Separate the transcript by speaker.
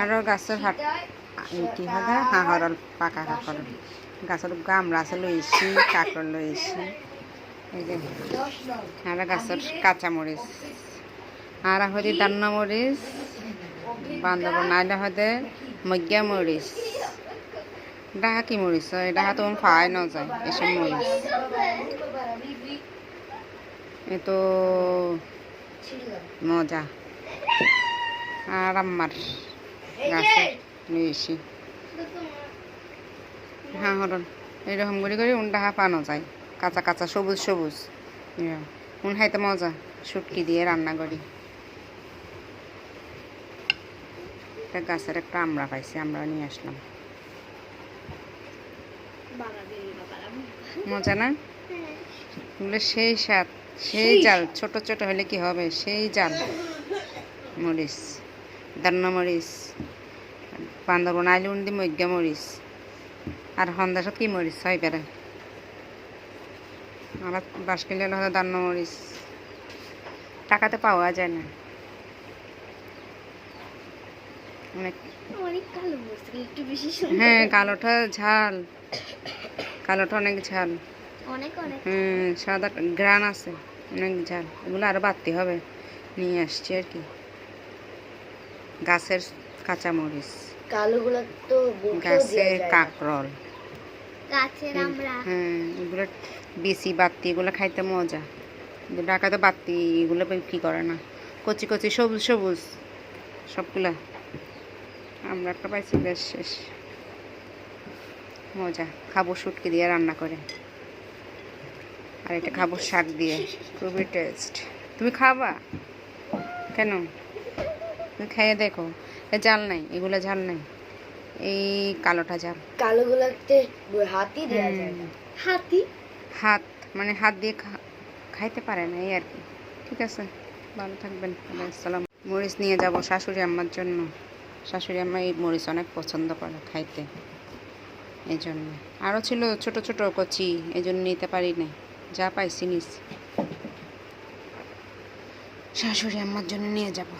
Speaker 1: আরও গাছের হাট কি হবে? হাঁহরল পাকা কাঁকড় গাছের গামড়া আছে, লইছি, কাঁকড় লইছি। এই যে, আর হদি দান্না মরিচ বান্ধব নাইলে হদে মজ্ঞা মরিচ ডাহা কি মরিচ? হয় ডাহা তো পাওয়াই না যায় এসব মরিচ। তো মজা। আর আমার গাছে নিয়েছি। হ্যাঁ হরণ। এরকম করে করে উন ডাহা পানো যায়। কাঁচা কাঁচা সবুজ সবুজ। উন খাইতে মজা। শুটকি দিয়ে রান্না করি। একটা গাছের একটা আমরা পাইছি আমরা নিয়ে আসলাম। মজা না? এগুলো সেই স্বাদ। সেই জাল ছোট ছোট হলে কি হবে? সেই জাল। মরিচ দান্না মরিচ বান্দরবন আইলে উন্দি মজ্ঞা মরিচ। আর সন্ধ্যাসত কি মরিচ? হয় বেড়ে। আর বাস কিনলে হলে দান্না মরিচ। টাকাতে পাওয়া যায় না। অনেক হ্যাঁ কালোটা ঝাল। কালোটা অনেক ঝাল।
Speaker 2: অনেক অনেক।
Speaker 1: হুম সাদা গ্রান আছে। অনেক ঝাল এগুলো আরও বাড়তে হবে। নিয়ে আসছি আর কি। গাছের কাঁচা মরিচ
Speaker 2: কালোগুলো তো
Speaker 1: গাছের কাকরল।
Speaker 2: গাছের আমরা।
Speaker 1: হ্যাঁ এগুলো বেশি বাত্তি এগুলো খাইতে মজা। কিন্তু ঢাকাতে বাত্তি এগুলো বিক্রি করে না। কচি কচি সবুজ সবুজ সবগুলা। আমরা একটা পাইছি বেশ শেষ মজা খাব শুটকি দিয়ে রান্না করে। আর এটা খাব শাক দিয়ে। খুবই টেস্ট তুমি খাবা? কেন? তুমি খাইয়ে দেখো। এ জাল নাই এগুলো ঝাল নাই। এই কালোটা জাল
Speaker 2: কালোগুলোতে হাতি দেওয়া যায় হাতি?
Speaker 1: হাত মানে হাত দিয়ে খাইতে পারে না এই আর কি। ঠিক আছে ভালো থাকবেন। আসসালাম। মরিচ নিয়ে যাব শাশুড়ি আম্মার জন্য। শাশুড়ি আম্মা এই মরিচ অনেক পছন্দ করে খাইতে। এই জন্য। আরও ছিল ছোট ছোট কচি এই জন্য নিতে পারি নাই। যা পাইছি নিস শাশুড়ি আমার জন্য নিয়ে যাব।